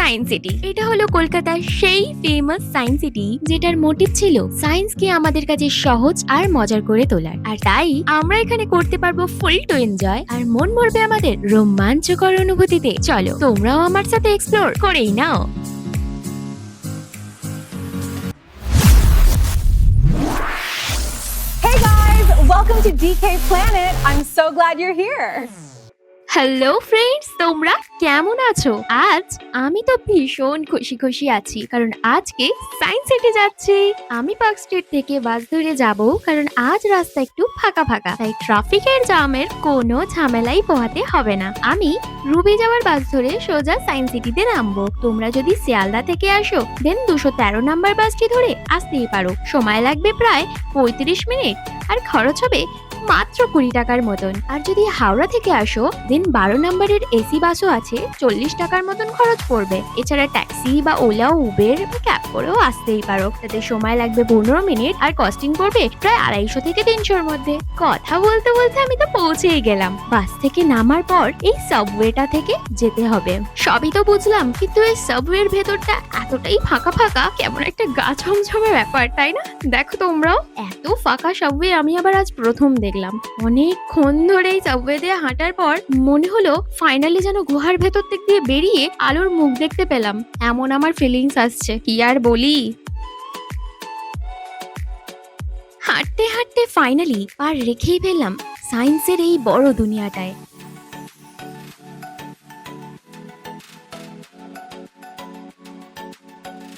Science city এটা হলো কলকাতার সেই ফেমাস সায়েন্স সিটি যেটার মোটিভ ছিল সায়েন্সকে আমাদের কাছে সহজ আর মজার করে তোলার আর তাই আমরা এখানে করতে পারব ফুল টু এনজয় আর মন ভরবে আমাদের রোমাঞ্চকর অনুভূতিতে চলো, তোমরাও আমার সাথে এক্সপ্লোর করেই নাও welcome to DK Planet. I'm so glad you're here. Hello friends তোমরা কেমন আছো? আজ আমি তো ভীষণ খুশি খুশি আছি, কারণ আজকে সায়েন্স সিটি যাচ্ছি। আমি পার্ক স্ট্রিট থেকে বাস ধরে যাব, কারণ আজ রাস্তা একটু ফাঁকা ফাঁকা, তাই ট্রাফিকের জামের কোনো ঝামেলাই পোহাতে হবে না। আমি রুবি যাওয়ার বাস ধরে সোজা সায়েন্স সিটিতে নামবো। তোমরা যদি শিয়ালদা থেকে আসো দেন দুশো তেরো নাম্বার বাসটি ধরে আসতেই পারো। সময় লাগবে প্রায় পঁয়ত্রিশ মিনিট, আর খরচ হবে মাত্র কুড়ি টাকার মতন। আর যদি হাওড়া থেকে আসো দেন বারো নম্বরের এসি বাসও আছে, চল্লিশ টাকার মতন খরচ পড়বে। এছাড়া ট্যাক্সি বা ওলা, উবের বা ক্যাব করেও আসতেই পারো। তাতে সময় লাগবে পনেরো মিনিট, আর কস্টিং পড়বে প্রায় আড়াইশো থেকে তিনশোর মধ্যে। কথা বলতে বলতে আমি তো পৌঁছেই গেলাম। বাস থেকে নামার পর এই সাবওয়েটা থেকে যেতে হবে। সবই তো বুঝলাম, কিন্তু এই সাবওয়ের ভেতরটা এতটাই ফাঁকা ফাঁকা, কেমন একটা গা ছমছমে ব্যাপার, তাই না? দেখো তোমরাও। এত ফাঁকা সাবওয়ে আমি আবার আজ প্রথম দেখলাম। অনেকক্ষণ ধরে এই সাবওয়ে দিয়ে হাঁটার পর মনে হলো ফাইনালি যেন গুহার ভেতর দিক দিয়ে বেরিয়ে আলোর মুখ দেখতে পেলাম। এমন আমার ফিলিংস আসছে, কি আর বলি? হাঁটতে হাঁটতে ফাইনালি পার রেখেই পেলাম সায়েন্সের এই বড় দুনিয়াটায়।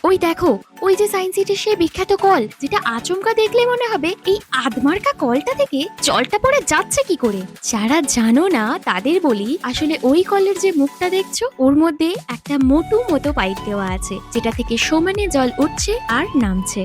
ওই দেখো, ওই যে সায়েন্স সিটির সেই বিখ্যাত কল, যেটা আচমকা দেখলে মনে হবে এই আদমার্কা কলটা থেকে জলটা পড়ে যাচ্ছে কি করে? যারা জানো না, তাদের বলি আসলে ওই কলের যে মুখটা দেখছ, ওর মধ্যে একটা মোটু মতো পাইপ দেওয়া আছে, যেটা থেকে সমানে জল উঠছে আর নামছে।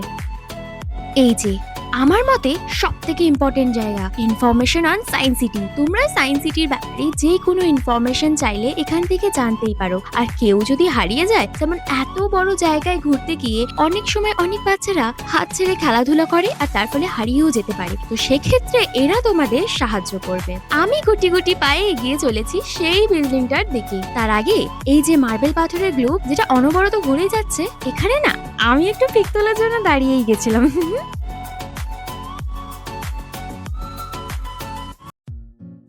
এই যে আমার মতে সব থেকে ইম্পর্টেন্ট জায়গা ইনফরমেশন অন সায়েন্স সিটি তোমরা সায়েন্স সিটির ব্যাপারে যে কোনো ইনফরমেশন চাইলে এখান থেকে জানতেই পারো। আর কেউ যদি হারিয়ে যায় যেমন এত বড় জায়গায় ঘুরতে গিয়ে অনেক সময় অনেক বাচ্চারা হাত ছেড়ে খেলাধুলা করে আর তার ফলে হারিয়েও যেতে পারে। তো সেক্ষেত্রে এরা তোমাদের সাহায্য করবে। আমি গুটি গুটি পায়ে এগিয়ে চলেছি সেই বিল্ডিংটার দিকে। তার আগে এই যে মার্বেল পাথরের গ্লুব যেটা অনবরত ঘুরে যাচ্ছে, এখানে না, আমি একটু পিক তোলার জন্য দাঁড়িয়েই গেছিলাম।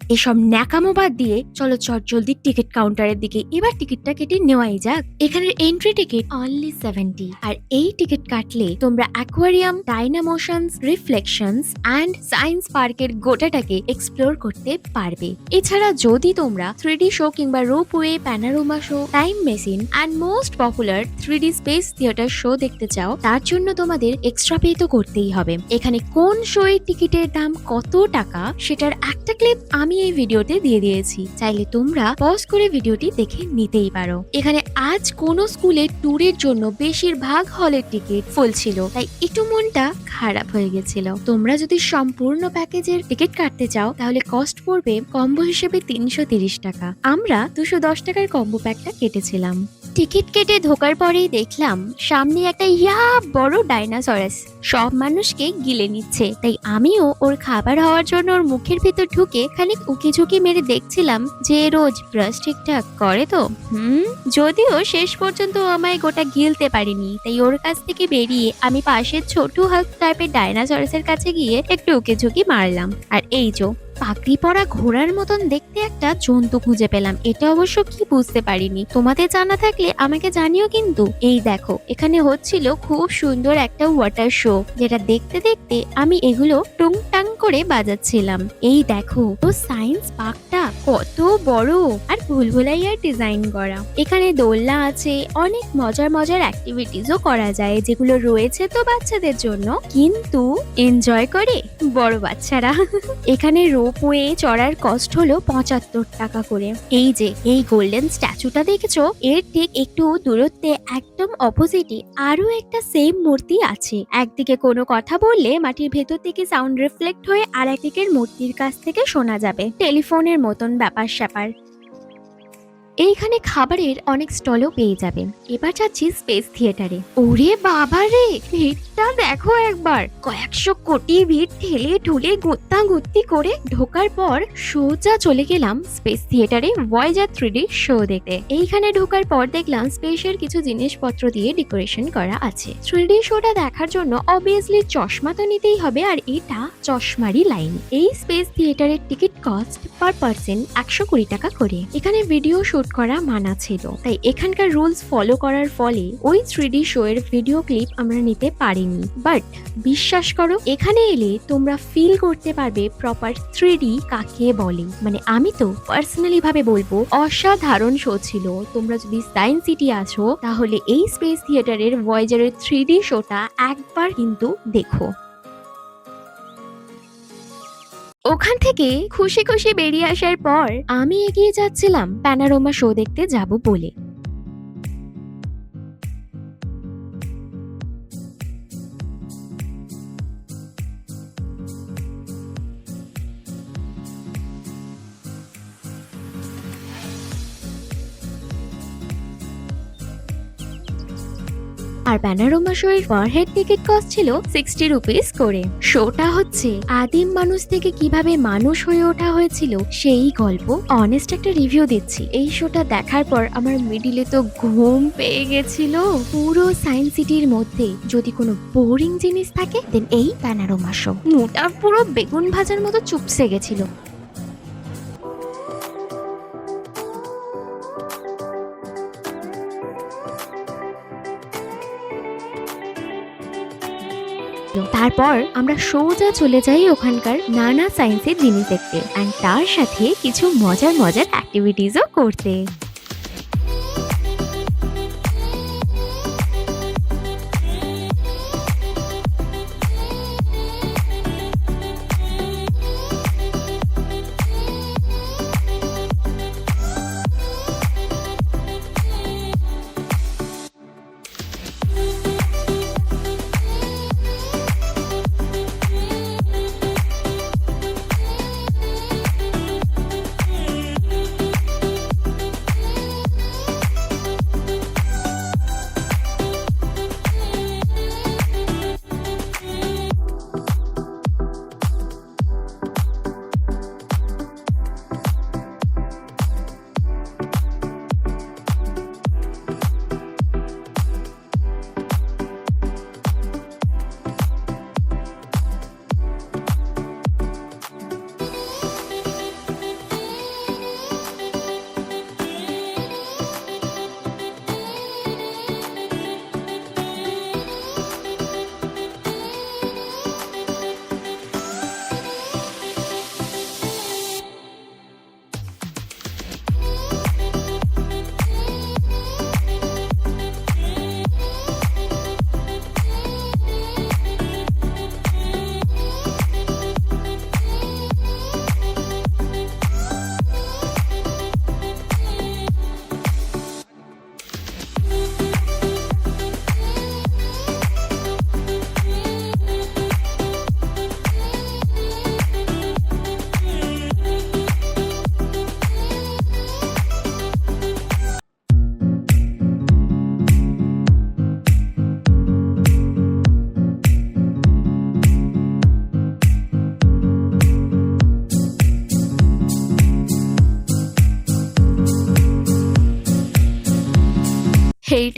এসব ন্যাকামো বাদ দিয়ে চলো চট জলদি টিকিট কাউন্টারের দিকে। এবার টিকিটটা কেটে নেওয়াই যাক। এখানের এন্ট্রি টিকিট অনলি সেভেন্টি আর এই টিকিট কাটলে তোমরা aquarium dynamotions reflections and science পার্কের গোটাটাকে এক্সপ্লোর করতে পারবে। এছাড়া যদি তোমরা থ্রি শো কিংবা ropeway panorama show time machine and most popular three space theatre show দেখতে চাও, তার জন্য তোমাদের এক্সট্রা পে তো করতেই হবে। এখানে কোন শো এর টিকিটের দাম কত টাকা, সেটার একটা ক্লিপ আমি এই ভিডিওতে দিয়ে দিয়েছি। চাইলে তোমরা পজ করে ভিডিওটি দেখে নিতেই পারো। এখানে আজ কোনো স্কুলে ট্যুরের জন্য বেশিরভাগ হলের টিকিট ফুল ছিল। তাই একটু মনটা খারাপ হয়ে গেছিল। তোমরা যদি সম্পূর্ণ প্যাকেজের টিকিট কাটতে চাও, তাহলে কস্ট পড়বে কম্বো হিসেবে তিনশো টাকা। আমরা দুশো দশ টাকার কম্বো প্যাকটা কেটেছিলাম। টিকিট কেটে ঢোকার পরেই দেখলাম সামনে একটা ইয়া বড় ডাইনোসরাস। সব মানুষকে গিলে নিচ্ছে। তাই আমিও ওর খাবার হওয়ার জন্য ওর মুখের ভিতর ঢুকে খানিক উকি ঝুঁকি মেরে দেখছিলাম যে রোজ ব্রাশ ঠিকঠাক করে তো। হুম, যদিও শেষ পর্যন্ত আমায় গোটা গিলতে পারিনি। তাই ওর কাছ থেকে বেরিয়ে আমি পাশের ছোট হাল্ক টাইপের ডাইনোসরাসের কাছে গিয়ে একটু উকি ঝুঁকি মারলাম। আর এই যো পাকড়ি পরা ঘোড়ার মতন দেখতে একটা জন্তু খুঁজে পেলাম। এটা অবশ্য কি বুঝতে পারিনি। তোমাদের জানা থাকলে আমাকে জানিও কিন্তু। এই দেখো, এখানে হচ্ছিল খুব সুন্দর একটা ওয়াটার শো যেটা দেখতে দেখতে আমি এগুলো টুংটাং করে বাজাচ্ছিলাম। এই দেখো, তো সায়েন্স পার্কটা কত বড় আর ভুলভুলাইয়ার ডিজাইন করা। এখানে দোলনা আছে, অনেক মজার মজার অ্যাক্টিভিটিসও করা যায়, যেগুলো রয়েছে তো বাচ্চাদের জন্য। কিন্তু এনজয় করে বড় বাচ্চারা। এখানে রোপওয়ে চড়ার কস্ট হলো পঁচাত্তর টাকা করে। এই যে, এই গোল্ডেন স্ট্যাচুটা দেখেছ? এর ঠিক একটু দূরত্বে একদম অপোজিটে আরও একটা সেম মূর্তি আছে। একদিকে কোনো কথা বললে মাটির ভেতর থেকে সাউন্ড রিফ্লেক্ট হয়ে আর একদিকের মূর্তির কাছ থেকে শোনা যাবে। টেলিফোনের মতন ব্যাপার স্যাপার এইখানে খাবারের অনেক স্টলও পেয়ে যাবেন এবার যাচ্ছি স্পেস থিয়েটারে ওরে বাবা রে, ভিড়টা দেখো একবার। কয়েকশো কোটি ভিড় ঠেলে ঠুলে গুত্তা গুত্তি করে ঢোকার পর সোজা চলে গেলাম স্পেস থিয়েটারে ভয়েজার থ্রি শো দেখতে। এইখানে ঢোকার পর দেখলাম স্পেসের কিছু জিনিসপত্র দিয়ে ডেকোরেশন করা আছে। থ্রি শোটা দেখার জন্য অবভিয়াসলি চশমা তো নিতেই হবে, আর এটা চশমারই লাইন এই স্পেস থিয়েটারের টিকিট কস্ট পার পার্সন একশো কুড়ি টাকা করে। এখানে ভিডিও শুট করা মানা ছিল। তাই এখানকার রুলস ফলো করার ফলে ওই থ্রি শো এর ভিডিও ক্লিপ আমরা নিতে পারিনি। বাট বিশ্বাস করো, এখানে এলে তোমরা ফিল করতে পারবে প্রপার থ্রি কাকে বলে। মানে আমি তো পার্সোনালি ভাবে বলব, অসাধারণ শো ছিল। তোমরা যদি সায়েন্স সিটি আছো, তাহলে এই স্পেস থিয়েটারের ভয়েজারের থ্রি শোটা একবার কিন্তু দেখো। ওখান থেকে খুশি খুশি বেরিয়ে আসার পর আমি এগিয়ে যাচ্ছিলাম প্যানারোমা শো দেখতে যাব বলে। প্যানারোমা শো এর পার হেড টিকিট কস্ট ছিল সিক্সটি রুপিস করে। শোটা হচ্ছে আদিম মানুষ থেকে কীভাবে মানুষ হয়ে ওঠা হয়েছিল সেই গল্প অনেস্ট একটা রিভিউ দিচ্ছি। এই শোটা দেখার পর আমার মিডিলে তো ঘুম পেয়ে গেছিল। পুরো সায়েন্স সিটির মধ্যে যদি কোনো বোরিং জিনিস থাকে দেন এই প্যানারোমা শো মুটা পুরো বেগুন ভাজার মতো চুপসে গেছিল। তারপর আমরা সোজা চলে যাই ওখানকার নানা সায়েন্সের জিনিস দেখতে। অ্যান্ড তার সাথে কিছু মজার মজার অ্যাক্টিভিটিসও করতে।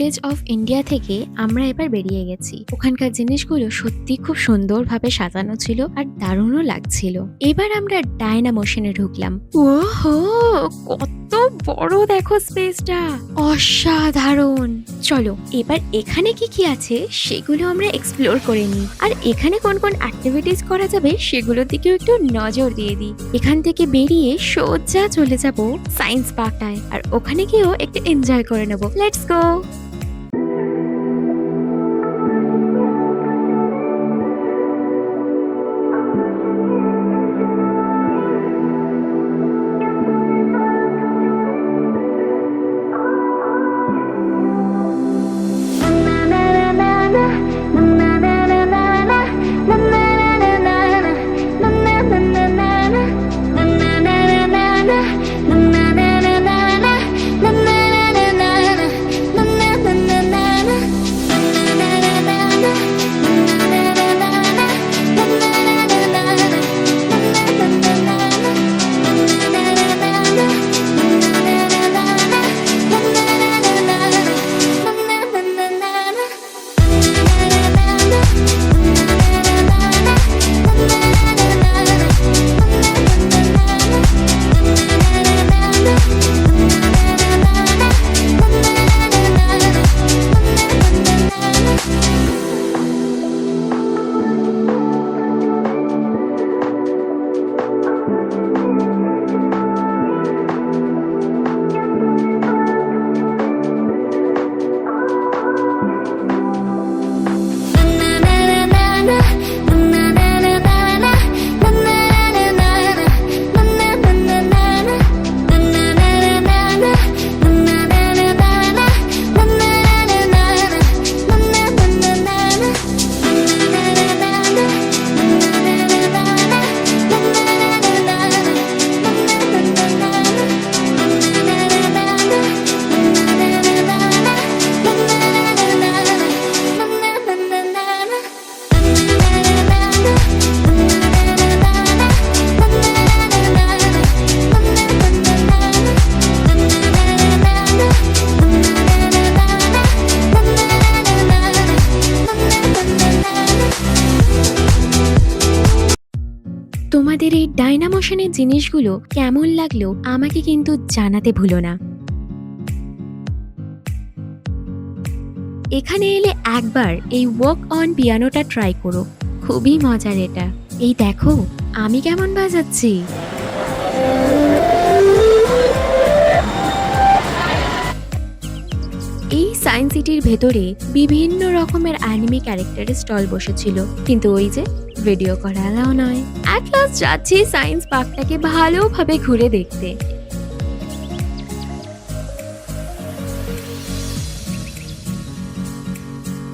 হেরিটেজ অফ ইন্ডিয়া থেকে আমরা এবার বেরিয়ে গেছি। ওখানকার জিনিসগুলো সত্যি খুব সুন্দরভাবে সাজানো ছিল আর দারুণও লাগছিল। এবার আমরা ডায়না মোশনে ঢুকলাম। ওহো, কত বড় দেখো স্পেসটা অসাধারণ। চলো, এবার এখানে কি কি আছে সেগুলো আমরা এক্সপ্লোর করে নিই। আর এখানে কোন কোন অ্যাক্টিভিটিস করা যাবে সেগুলোর দিকেও একটু নজর দিয়ে দিই। এখান থেকে বেরিয়ে সোজা চলে যাব সায়েন্স পার্কটায় আর ওখানে গিয়েও একটু এনজয় করে নেব। লেটস গো তোমাদের এই ডাইনামোশনের জিনিসগুলো কেমন লাগল আমাকে কিন্তু জানাতে ভুলো না। এখানে এলে একবার এই ওয়াক অন পিয়ানোটা ট্রাই করো। খুবই মজার এটা। এই দেখো, আমি কেমন বাজাচ্ছি? এই সায়েন্স সিটির ভেতরে বিভিন্ন রকমের অ্যানিমে ক্যারেক্টারের স্টল বসেছিল। কিন্তু ওই যে ভিডিও করা এলাও নয়। অ্যাট লাস্ট যাচ্ছি সায়েন্স পার্কটাকে ভালোভাবে ঘুরে দেখতে।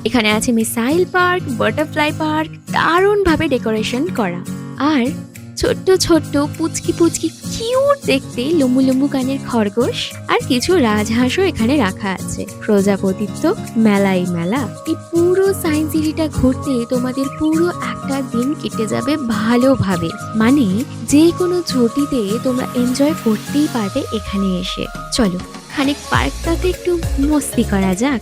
এখানে আছে মিসাইল পার্ক বাটারফ্লাই পার্ক দারুণভাবে ডেকোরেশন করা। আর ছোট্ট ছোট্ট পুচকি পুচকি কিউট দেখতে লম্বু লম্বু কানের খরগোশ আর কিছু রাজহাঁসও এখানে রাখা আছে। প্রজাপতির তো মেলাই মেলা। এই পুরো সায়েন্স সিটিটা ঘুরতে তোমাদের পুরো একটা দিন কেটে যাবে ভালোভাবে। মানে যে কোনো ছুটিতে তোমরা এনজয় করতেই পারবে এখানে এসে। চলো, খানিক পার্কটাতে একটু মস্তি করা যাক।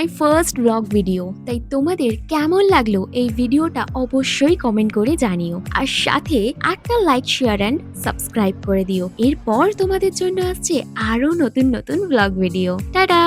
মাই ফার্স্ট ব্লগ ভিডিও তাই তোমাদের কেমন লাগল এই ভিডিওটা অবশ্যই কমেন্ট করে জানিও। আর সাথে একটা লাইক শেয়ার অ্যান্ড সাবস্ক্রাইব করে দিও। এরপর তোমাদের জন্য আসছে আরও নতুন নতুন ব্লগ ভিডিও টাটা!